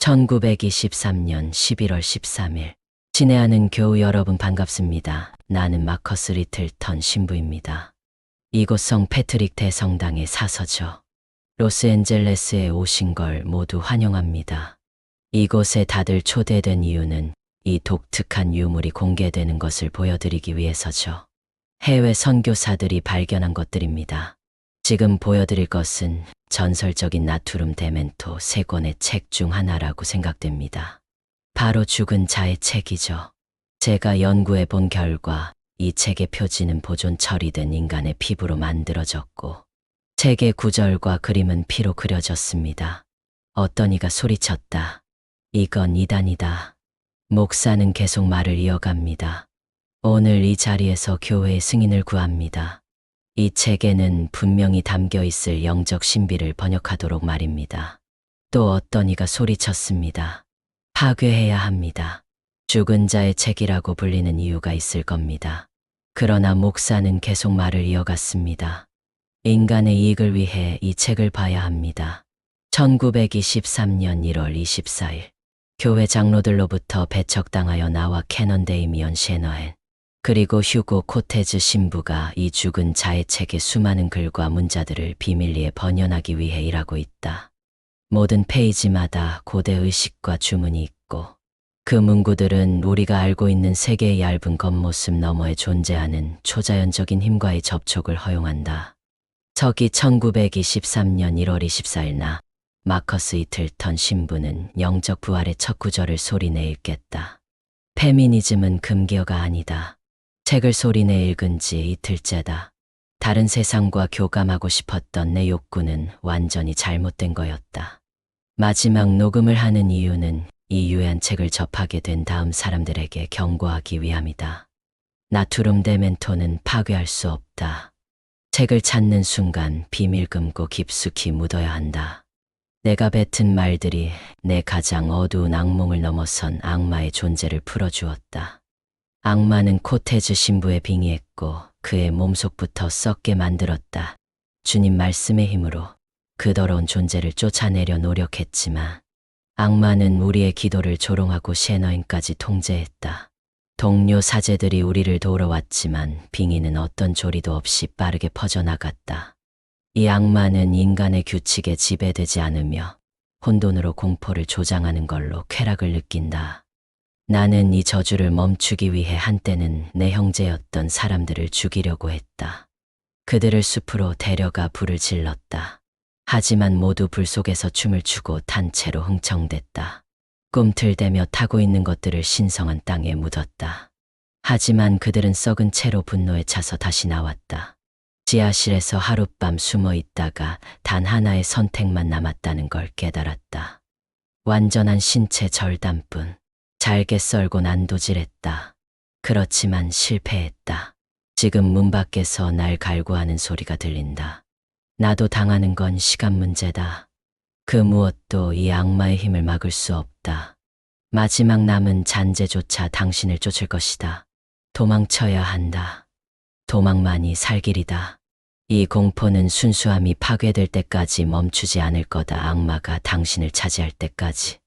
1923년 11월 13일 친애하는 교우 여러분 반갑습니다. 나는 마커스 리틀턴 신부입니다. 이곳 성 패트릭 대성당의 사서죠. 로스앤젤레스에 오신 걸 모두 환영합니다. 이곳에 다들 초대된 이유는 이 독특한 유물이 공개되는 것을 보여드리기 위해서죠. 해외 선교사들이 발견한 것들입니다. 지금 보여드릴 것은 전설적인 나투름 데멘토 세 권의 책 중 하나라고 생각됩니다. 바로 죽은 자의 책이죠. 제가 연구해 본 결과 이 책의 표지는 보존 처리된 인간의 피부로 만들어졌고 책의 구절과 그림은 피로 그려졌습니다. 어떤 이가 소리쳤다. 이건 이단이다. 목사는 계속 말을 이어갑니다. 오늘 이 자리에서 교회의 승인을 구합니다. 이 책에는 분명히 담겨 있을 영적 신비를 번역하도록 말입니다. 또 어떤 이가 소리쳤습니다. 파괴해야 합니다. 죽은 자의 책이라고 불리는 이유가 있을 겁니다. 그러나 목사는 계속 말을 이어갔습니다. 인간의 이익을 위해 이 책을 봐야 합니다. 1923년 1월 24일 교회 장로들로부터 배척당하여 나와 캐넌 데이미언 셰너엔 그리고 휴고 코테즈 신부가 이 죽은 자의 책의 수많은 글과 문자들을 비밀리에 번연하기 위해 일하고 있다. 모든 페이지마다 고대 의식과 주문이 있고 그 문구들은 우리가 알고 있는 세계의 얇은 겉모습 너머에 존재하는 초자연적인 힘과의 접촉을 허용한다. 저기 1923년 1월 24일 나 마커스 이틀턴 신부는 영적 부활의 첫 구절을 소리내 읽겠다. 페미니즘은 금기어가 아니다. 책을 소리내 읽은 지 이틀째다. 다른 세상과 교감하고 싶었던 내 욕구는 완전히 잘못된 거였다. 마지막 녹음을 하는 이유는 이 유해한 책을 접하게 된 다음 사람들에게 경고하기 위함이다. 나투름 데멘토는 파괴할 수 없다. 책을 찾는 순간 비밀 금고 깊숙이 묻어야 한다. 내가 뱉은 말들이 내 가장 어두운 악몽을 넘어선 악마의 존재를 풀어주었다. 악마는 코테즈 신부에 빙의했고 그의 몸속부터 썩게 만들었다. 주님 말씀의 힘으로 그 더러운 존재를 쫓아내려 노력했지만 악마는 우리의 기도를 조롱하고 셰너인까지 통제했다. 동료 사제들이 우리를 도우러 왔지만 빙의는 어떤 조리도 없이 빠르게 퍼져나갔다. 이 악마는 인간의 규칙에 지배되지 않으며 혼돈으로 공포를 조장하는 걸로 쾌락을 느낀다. 나는 이 저주를 멈추기 위해 한때는 내 형제였던 사람들을 죽이려고 했다. 그들을 숲으로 데려가 불을 질렀다. 하지만 모두 불 속에서 춤을 추고 단체로 흥청댔다. 꿈틀대며 타고 있는 것들을 신성한 땅에 묻었다. 하지만 그들은 썩은 채로 분노에 차서 다시 나왔다. 지하실에서 하룻밤 숨어 있다가 단 하나의 선택만 남았다는 걸 깨달았다. 완전한 신체 절단뿐. 잘게 썰고 난도질했다. 그렇지만 실패했다. 지금 문 밖에서 날 갈구하는 소리가 들린다. 나도 당하는 건 시간 문제다. 그 무엇도 이 악마의 힘을 막을 수 없다. 마지막 남은 잔재조차 당신을 쫓을 것이다. 도망쳐야 한다. 도망만이 살 길이다. 이 공포는 순수함이 파괴될 때까지 멈추지 않을 거다. 악마가 당신을 차지할 때까지.